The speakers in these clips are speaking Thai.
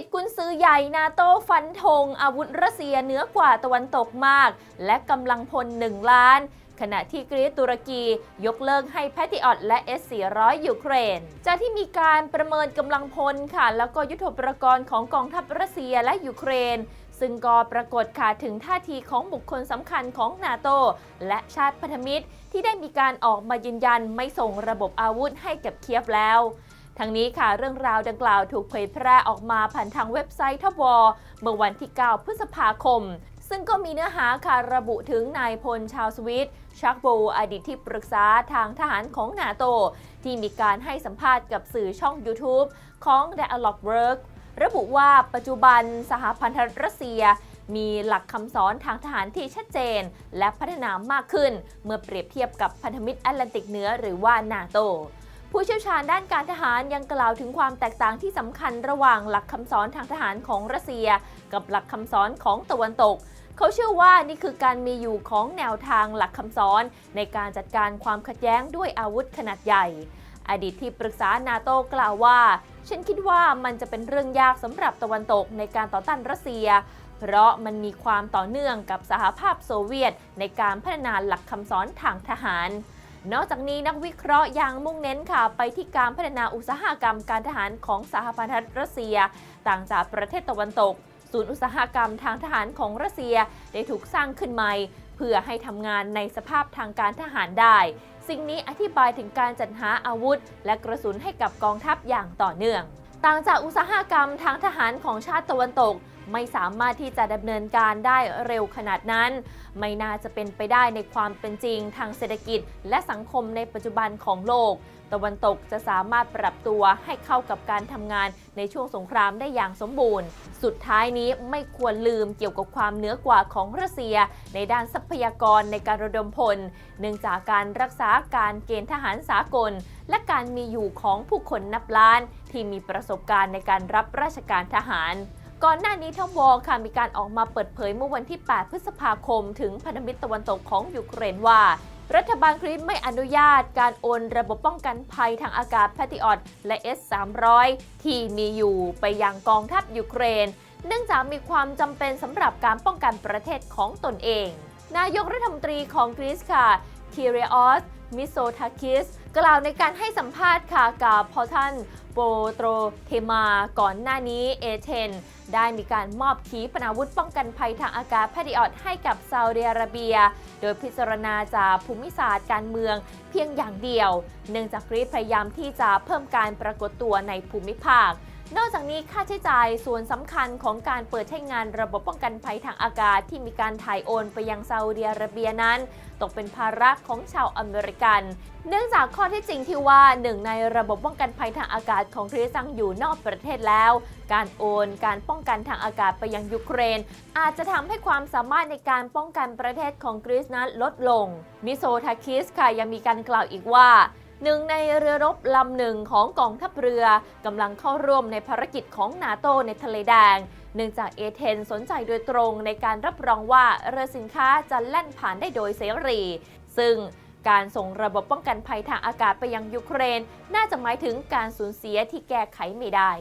ตกุนซือใหญ่นาโต้ฟันธงอาวุธรัสเซียเหนือกว่าตะวันตกมาก และกำลังพล1ล้าน ขณะที่กรีซตุรกียกเลิกให้แพทริออตและ S-400 ยูเครน จากที่มีการประเมินกำลังพลค่ะ แล้วก็ยุทธปกรณ์ของกองทัพรัสเซียและยูเครนซึ่งก็ปรากฏค่ะถึงท่าทีของบุคคลสำคัญของนาโตและชาติพันธมิตร ที่ได้มีการออกมายืนยันไม่ส่งระบบอาวุธให้กับเคียฟแล้ว ทั้งนี้ค่ะเรื่องราวดังกล่าวถูกเผยแพร่ออกมาผ่านทางเว็บไซต์ทวเมื่อวันที่ 9 พฤษภาคม ซึ่งก็มีเนื้อหาค่ะระบุถึงนายพลชาวสวิตชักโบอดีตที่ปรึกษาทางทหารของนาโต ที่มีการให้สัมภาษณ์กับสื่อช่อง YouTube ของ Dialog Work ระบุว่าปัจจุบันสหพันธรัฐเซียมีหลักคำสอนทางทหารที่ชัดเจน และพัฒนามากขึ้น เมื่อเปรียบเทียบกับพันธมิตรแอตแลนติกเหนือหรือว่านาโต ผู้เชี่ยวชาญด้านการทหารยังกล่าวถึงความแตกต่างที่สำคัญระหว่างหลักคำสอนทางทหารของรัสเซีย กับหลักคำสอนของตะวันตก เขาเชื่อว่านี่คือการมีอยู่ของแนวทางหลักคำสอน ในการจัดการความขัดแย้งด้วยอาวุธขนาดใหญ่ อดีตที่ปรึกษานาโตกล่าวว่า ฉันคิดว่ามันจะเป็นเรื่องยากสำหรับตะวันตกในการต่อต้านรัสเซีย เพราะมันมีความต่อเนื่องกับสหภาพโซเวียต ในการพัฒนาหลักคำสอนทางทหาร นอกจากนี้นักวิเคราะห์ยังมุ่งเน้นค่ะไปที่การพัฒนาอุตสาหกรรมการทหารของสหพันธรัฐรัสเซีย ต่างจากประเทศตะวันตก ศูนย์อุตสาหกรรมทางทหารของรัสเซียได้ถูกสร้างขึ้นใหม่เพื่อให้ทำงานในสภาพทางการทหารได้ สิ่งนี้อธิบายถึงการจัดหาอาวุธ และกระสุนให้กับกองทัพอย่างต่อเนื่อง ต่างจากอุตสาหกรรมทางทหารของชาติตะวันตก ไม่สามารถที่จะดำเนินการได้เร็วขนาดนั้น ไม่น่าจะเป็นไปได้ในความเป็นจริงทางเศรษฐกิจ และสังคมในปัจจุบันของโลก ตะวันตกจะสามารถปรับตัวให้เข้ากับการทำงานในช่วงสงครามได้อย่างสมบูรณ์ สุดท้ายนี้ไม่ควรลืมเกี่ยวกับความเหนือกว่าของรัสเซีย ในด้านทรัพยากรในการระดมพล เนื่องจากการรักษาการเกณฑ์ทหารสากล และการมีอยู่ของผู้คนนับล้าน ที่มีประสบการณ์ในการรับราชการทหาร ก่อนหน้านี้ทวอค่ะมีการออกมาเปิดเผยเมื่อวันที่ 8 พฤษภาคม ถึงพันธมิตรตะวันตกของยูเครนว่า รัฐบาลคริสไม่อนุญาตการโอนระบบป้องกันภัยทางอากาศแพทิออตและ S-300 ที่มีอยู่ไปยังกองทัพยูเครน เนื่องจากมีความจำเป็นสำหรับการป้องกันประเทศของตนเอง นายกรัฐมนตรีของกรีซค่ะทีเรออส มิโซทาคิส กล่าวในการให้สัมภาษณ์ค่ะกับพอทันโปโตรเทมาก่อนหน้านี้เอเธนได้มีการมอบขีปนาวุธป้องกันภัยทางอากาศแพดิออตให้กับซาอุดิอาระเบีย โดยพิจารณาจากภูมิศาสตร์การเมืองเพียงอย่างเดียว เนื่องจากกรีซพยายามที่จะเพิ่มการปรากฏตัวในภูมิภาค นอกจากนี้ค่าใช้จ่ายส่วนสำคัญของการเปิดใช้งานระบบป้องกันภัยทางอากาศที่มีการถ่ายโอนไปยังซาอุดิอาระเบียนั้น ตกเป็นภาระของชาวอเมริกัน เนื่องจากข้อเที่จริงที่ว่าหนึ่งในระบบป้องกันภัยทางอากาศของกรีซยังอยู่นอกประเทศแล้ว การโอนการป้องกันทางอากาศไปยังยูเครน อาจจะทำให้ความสามารถในการป้องกันประเทศของกรีซนั้นลดลง มิโซทาคิสค่ะยังมีการกล่าวอีกว่า หนึ่งในเรือรบลำหนึ่งของกองทัพเรือกำลังเข้าร่วมในภารกิจของนาโตในทะเลแดง เนื่องจากเอเธนสนใจโดยตรงในการรับรองว่าเรือสินค้าจะแล่นผ่านได้โดยเสรี ซึ่งการส่งระบบป้องกันภัยทางอากาศไปยังยูเครน น่าจะหมายถึงการสูญเสียที่แก้ไขไม่ได้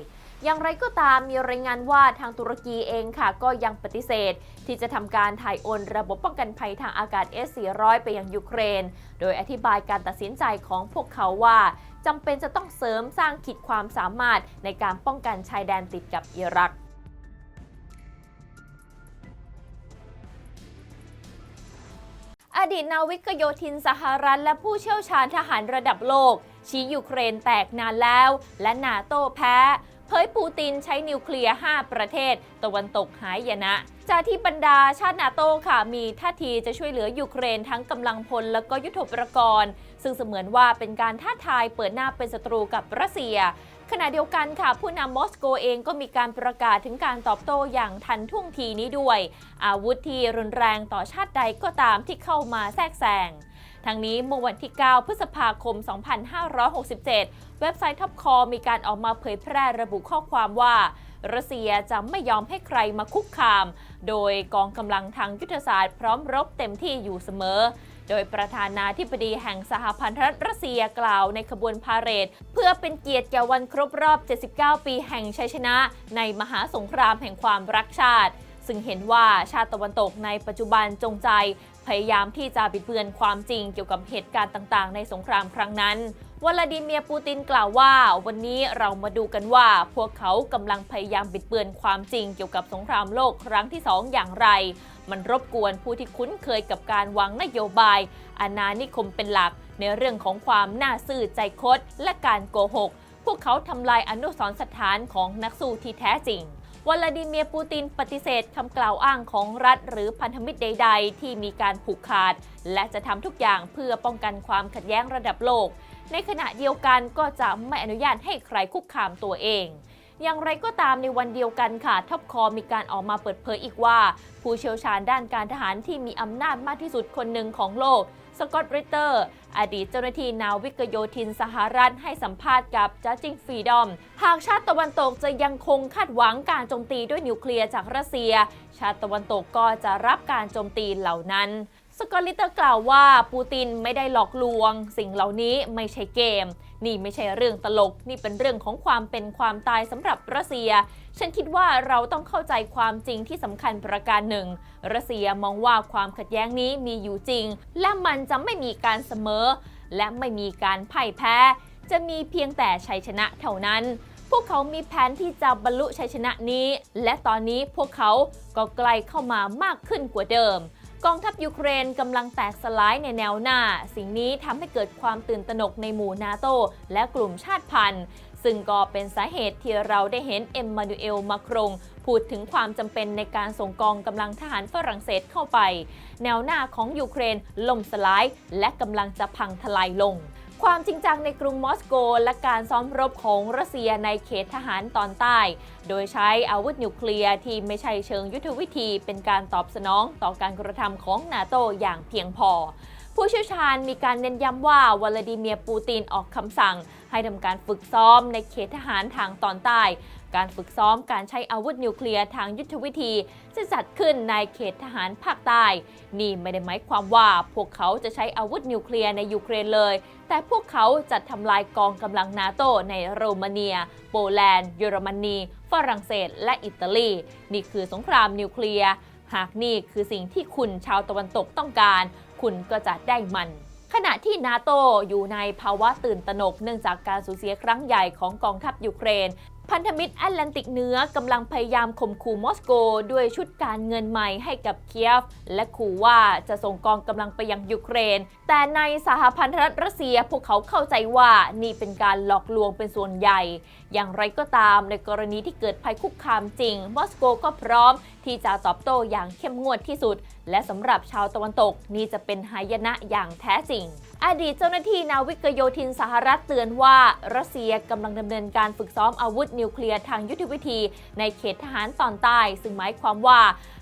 อย่างไรก็ตามมีรายงานว่าทางตุรกีเองค่ะ ก็ยังปฏิเสธ ที่จะทำการถ่ายโอนระบบป้องกันภัยทางอากาศ S-400 ไปยังยูเครน โดยอธิบายการตัดสินใจของพวกเขาว่าจำเป็นจะต้องเสริมสร้างขีดความสามารถในการป้องกันชายแดนติดกับอิรักอดีตนาวิกโยธินสหรัฐและผู้เชี่ยวชาญทหารระดับโลก ชี้ยูเครนแตกนานแล้ว และนาโต้แพ้ เผยปูตินใช้นิวเคลียร์ 5 ประเทศ ตะวันตกหายนะ จากที่บรรดาชาตินาโต้ค่ะ มีท่าทีจะช่วยเหลือยูเครนทั้งกำลังพลและก็ยุทธปกรณ์ ซึ่งเสมือนว่าเป็นการท้าทายเปิดหน้าเป็นศัตรูกับรัสเซีย ขณะเดียวกันค่ะ ผู้นำมอสโกเองก็มีการประกาศถึงการตอบโต้อย่างทันท่วงทีนี้ด้วย อาวุธที่รุนแรงต่อชาติใดก็ตามที่เข้ามาแทรกแซง ทั้งนี้เมื่อวันที่ 9 พฤษภาคม 2567 เว็บไซต์ท็อปคอมีการออกมาเผยแพร่ระบุข้อความว่ารัสเซียจะไม่ยอมให้ใครมาคุกคาม โดยกองกำลังทางยุทธศาสตร์พร้อมรบเต็มที่อยู่เสมอ โดยประธานาธิบดีแห่งสหพันธรัฐรัสเซียกล่าวในขบวนพาเหรด เพื่อเป็นเกียรติแก่วันครบรอบ 79 ปีแห่งชัยชนะ ในมหาสงครามแห่งความรักชาติ ซึ่งเห็นว่าชาติตะวันตกในปัจจุบันจงใจ พยายามที่จะบิดเบือนความจริงเกี่ยวกับเหตุการณ์ต่างๆ ในสงครามครั้งนั้นวลาดิเมียร์ปูตินกล่าวว่า วันนี้เรามาดูกันว่า พวกเขากำลังพยายามบิดเบือนความจริงเกี่ยวกับสงครามโลกครั้งที่สองอย่างไร มันรบกวนผู้ที่คุ้นเคยกับการวางนโยบายอาณานิคมเป็นหลัก ในเรื่องของความน่าซื่อใจคดและการโกหก พวกเขาทำลายอนุสรณ์สถานของนักสู้ที่แท้จริง วลาดิเมียร์ปูตินปฏิเสธคำกล่าวอ้างของรัฐหรือพันธมิตรใด ๆ ที่มีการผูกขาด และจะทำทุกอย่างเพื่อป้องกันความขัดแย้งระดับโลก ในขณะเดียวกันก็จะไม่อนุญาตให้ใครคุกคามตัวเองอย่างไรก็ตามในวันเดียวกันค่ะท็อปคอมีการออกมาเปิดเผยอีกว่า ผู้เชี่ยวชาญด้านการทหารที่มีอำนาจมากที่สุดคนหนึ่งของโลก สกอตต์ริเตอร์ อดีตเจ้าหน้าที่นาวิกโยธินสหรัฐให้สัมภาษณ์กับจั d จิงฟรีดอมหากชาติตะวันตกจะยังคงคาดหวังการโจมตีด้วยนิวเคลียร์จากรัสเซีย ชาติตะวันตกก็จะรับการโจมตีเหล่านั้นสกอตลิเตอร์กล่าวว่าปูตินไม่ได้หลอกลวง สิ่งเหล่านี้ไม่ใช่เกม นี่ไม่ใช่เรื่องตลก นี่เป็นเรื่องของความเป็นความตายสำหรับรัสเซีย ฉันคิดว่าเราต้องเข้าใจความจริงที่สำคัญประการหนึ่ง รัสเซียมองว่าความขัดแย้งนี้มีอยู่จริง และมันจะไม่มีการเสมอ และไม่มีการพ่ายแพ้ จะมีเพียงแต่ชัยชนะเท่านั้น พวกเขามีแผนที่จะบรรลุชัยชนะนี้ และตอนนี้พวกเขาก็ใกล้เข้ามามากขึ้นกว่าเดิมกองทัพยูเครนกำลังแตกสลายในแนวหน้า สิ่งนี้ทำให้เกิดความตื่นตระหนกในหมู่นาโตและกลุ่มชาติพันธุ์ ซึ่งก็เป็นสาเหตุที่เราได้เห็นเอ็มมานูเอลมาครงพูดถึงความจำเป็นในการส่งกองกำลังทหารฝรั่งเศสเข้าไป แนวหน้าของยูเครนล่มสลายและกำลังจะพังทลายลงความจริงจังในกรุงมอสโก และการซ้อมรบของรัสเซียในเขตทหารตอนใต้ โดยใช้อาวุธนิวเคลียร์ที่ไม่ใช่เชิงยุทธวิธีเป็นการตอบสนองต่อการกระทำของนาโตอย่างเพียงพอ ผู้เชี่ยวชาญมีการเน้นย้ำว่าวลาดิเมียร์ปูตินออกคำสั่ง ให้ทำการฝึกซ้อมในเขตทหารทางตอนใต้ การฝึกซ้อมการใช้อาวุธนิวเคลียร์ทางยุทธวิธีจะจัดขึ้นในเขตทหารภาคใต้ นี่ไม่ได้หมายความว่าพวกเขาจะใช้อาวุธนิวเคลียร์ในยูเครนเลย แต่พวกเขาจะทำลายกองกำลังนาโตในโรมาเนีย โปแลนด์ เยอรมนี ฝรั่งเศส และอิตาลี นี่คือสงครามนิวเคลียร์ หากนี่คือสิ่งที่คุณชาวตะวันตกต้องการ คุณก็จะได้มัน ขณะที่นาโตอยู่ในภาวะตื่นตระหนกเนื่องจากการสูญเสียครั้งใหญ่ของกองทัพยูเครน พันธมิตรแอตแลนติกเหนือกำลังพยายามข่มขู่มอสโก ด้วยชุดการเงินใหม่ให้กับเคียฟ และขู่ว่าจะส่งกองกำลังไปยังยูเครน แต่ในสหพันธรัฐรัสเซียพวกเขาเข้าใจว่านี่เป็นการหลอกลวงเป็นส่วนใหญ่ อย่างไรก็ตามในกรณีที่เกิดภัยคุกคามจริง มอสโกก็พร้อมที่จะตอบโต้อย่างเข้มงวดที่สุด และสำหรับชาวตะวันตกนี่จะเป็นหายนะอย่างแท้จริง อดีตเจ้าหน้าที่นาวิกโยธินสหรัฐเตือนว่า รัสเซียกำลังดำเนินการฝึกซ้อมอาวุธนิวเคลียร์ทางยุทธวิธี ในเขตทหารตอนใต้ ซึ่งหมายความว่า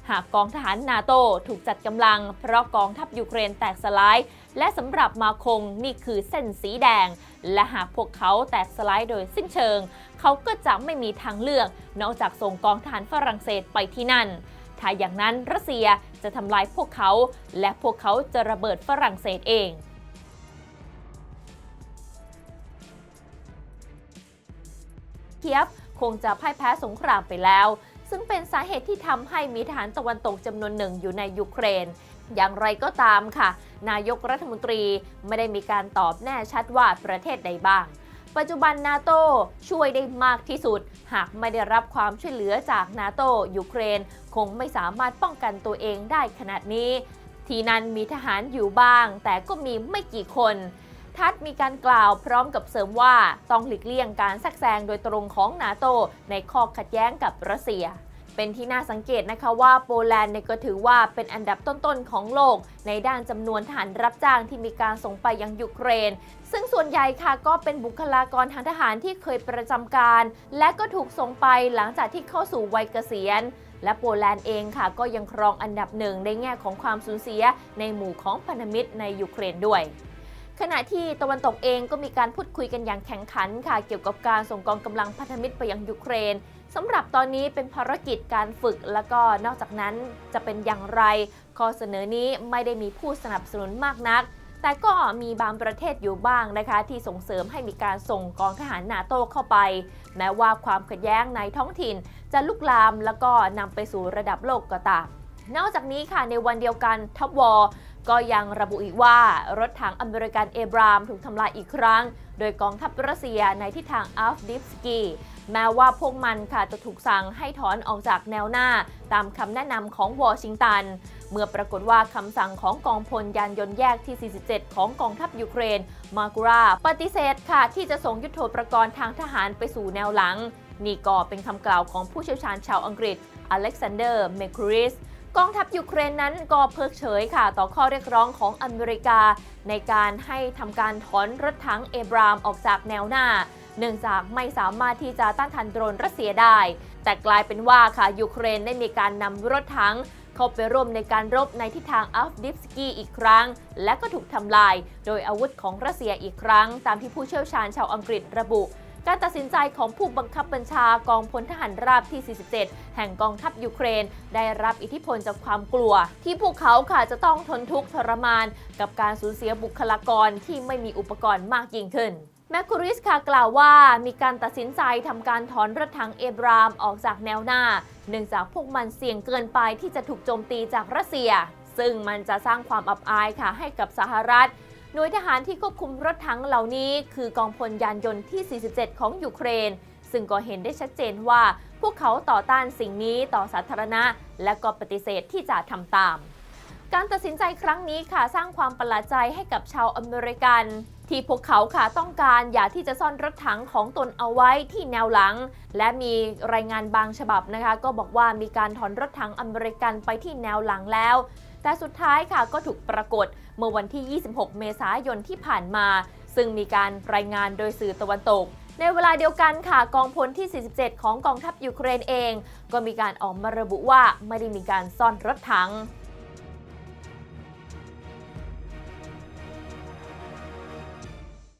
หากกองทหารนาโตถูกจัดกำลัง เพราะกองทัพยูเครนแตกสลาย และสำหรับมาคงนี่คือเส้นสีแดง และหากพวกเขาแตกสลายโดยสิ้นเชิง เขาก็จะไม่มีทางเลือก นอกจากส่งกองทหารฝรั่งเศสไปที่นั่นถ้าอย่างนั้นรัสเซียจะทำลายพวกเขา และพวกเขาจะระเบิดฝรั่งเศสเอง เคียฟ คงจะพ่ายแพ้สงครามไปแล้ว ซึ่งเป็นสาเหตุที่ทำให้มีทหารตะวันตกจำนวนหนึ่งอยู่ในยูเครน อย่างไรก็ตามค่ะ นายกรัฐมนตรีไม่ได้มีการตอบแน่ชัดว่าประเทศใดบ้างปัจจุบันนาโตช่วยได้มากที่สุด หากไม่ได้รับความช่วยเหลือจากนาโตยูเครน คงไม่สามารถป้องกันตัวเองได้ขนาดนี้ ที่นั่นมีทหารอยู่บ้าง แต่ก็มีไม่กี่คน ทัดมีการกล่าวพร้อมกับเสริมว่าต้องหลีกเลี่ยงการแทรกแซงโดยตรงของนาโต ในข้อขัดแย้งกับรัสเซียเป็นที่น่าสังเกตนะคะว่าโปแลนด์เนี่ยก็ถือว่าเป็นอันดับต้นๆของโลก ในด้านจำนวนทหารรับจ้างที่มีการส่งไปยังยูเครน ซึ่งส่วนใหญ่ค่ะก็เป็นบุคลากรทางทหารที่เคยประจำการ และก็ถูกส่งไปหลังจากที่เข้าสู่วัยเกษียณ และโปแลนด์เองค่ะ ก็ยังครองอันดับหนึ่งในแง่ของความสูญเสียในหมู่ของพันธมิตรในยูเครนด้วย ขณะที่ตะวันตกเองก็มีการพูดคุยกันอย่างแข็งขันค่ะ เกี่ยวกับการส่งกองกำลังพันธมิตรไปยังยูเครนสำหรับตอนนี้เป็นภารกิจการฝึกแล้วก็นอกจากนั้นจะเป็นอย่างไร ข้อเสนอนี้ไม่ได้มีผู้สนับสนุนมากนัก แต่ก็มีบางประเทศอยู่บ้างนะคะ ที่ส่งเสริมให้มีการส่งกองทหารนาโต้เข้าไป แม้ว่าความขัดแย้งในท้องถิ่น จะลุกลามแล้วก็นำไปสู่ระดับโลกก็ตามนอกจากนี้ค่ะในวันเดียวกันทัพวอ ก็ยังระบุอีกว่ารถถังอเมริกันเอบรามถูกทำลายอีกครั้ง โดยกองทัพรัสเซียในทิศทางอัฟดิฟสกีแม้ว่าพวกมันค่ะจะถูกสั่งให้ถอนออกจากแนวหน้า ตามคำแนะนำของวอชิงตัน เมื่อปรากฏว่าคำสั่งของกองพลยานยนต์แยกที่ 47 ของกองทัพยูเครน มากุราปฏิเสธค่ะที่จะส่งยุทโธปกรณ์ทางทหารไปสู่แนวหลัง นี่ก็เป็นคำกล่าวของผู้เชี่ยวชาญชาวอังกฤษอเล็กซานเดอร์ เมคริส กองทัพยูเครนนั้นก็เพิกเฉยค่ะ ต่อข้อเรียกร้องของอเมริกา ในการให้ทำการถอนรถถังเอบรามออกจากแนวหน้า เนื่องจากไม่สามารถที่จะต้านทานโดรนรัสเซียได้ แต่กลายเป็นว่าค่ะยูเครนได้มีการนำรถถังเข้าไปร่วมในการรบในทิศทางอัฟดิฟสกีอีกครั้ง และก็ถูกทำลาย โดยอาวุธของรัสเซียอีกครั้ง ตามที่ผู้เชี่ยวชาญชาวอังกฤษระบุ การตัดสินใจของผู้บังคับบัญชากองพลทหารราบที่ 47 แห่งกองทัพยูเครน ได้รับอิทธิพลจากความกลัว ที่พวกเขาค่ะจะต้องทนทุกข์ทรมาน กับการสูญเสียบุคลากรที่ไม่มีอุปกรณ์มากยิ่งขึ้นแมคคูริสค่ะกล่าวว่ามีการตัดสินใจทำการถอนรถถังเอบรามออกจากแนวหน้า เนื่องจากพวกมันเสี่ยงเกินไปที่จะถูกโจมตีจากรัสเซีย ซึ่งมันจะสร้างความอับอายค่ะให้กับสหรัฐ หน่วยทหารที่ควบคุมรถถังเหล่านี้ คือกองพลยานยนต์ที่ 47 ของยูเครน ซึ่งก็เห็นได้ชัดเจนว่า พวกเขาต่อต้านสิ่งนี้ต่อสาธารณะ และก็ปฏิเสธที่จะทำตาม การตัดสินใจครั้งนี้ค่ะสร้างความประหลาดใจให้กับชาวอเมริกัน ที่พวกเขาค่ะต้องการอย่าที่จะซ่อนรถถังของตนเอาไว้ที่แนวหลัง และมีรายงานบางฉบับนะคะ ก็บอกว่ามีการถอนรถถังอเมริกันไปที่แนวหลังแล้ว แต่สุดท้ายค่ะก็ถูกปรากฏเมื่อวันที่ 26 เมษายนที่ผ่านมา ซึ่งมีการรายงานโดยสื่อตะวันตกในเวลาเดียวกันค่ะกองพลที่ 47 ของกองทัพยูเครนเอง ก็มีการออกมาระบุว่าไม่ได้มีการซ่อนรถถัง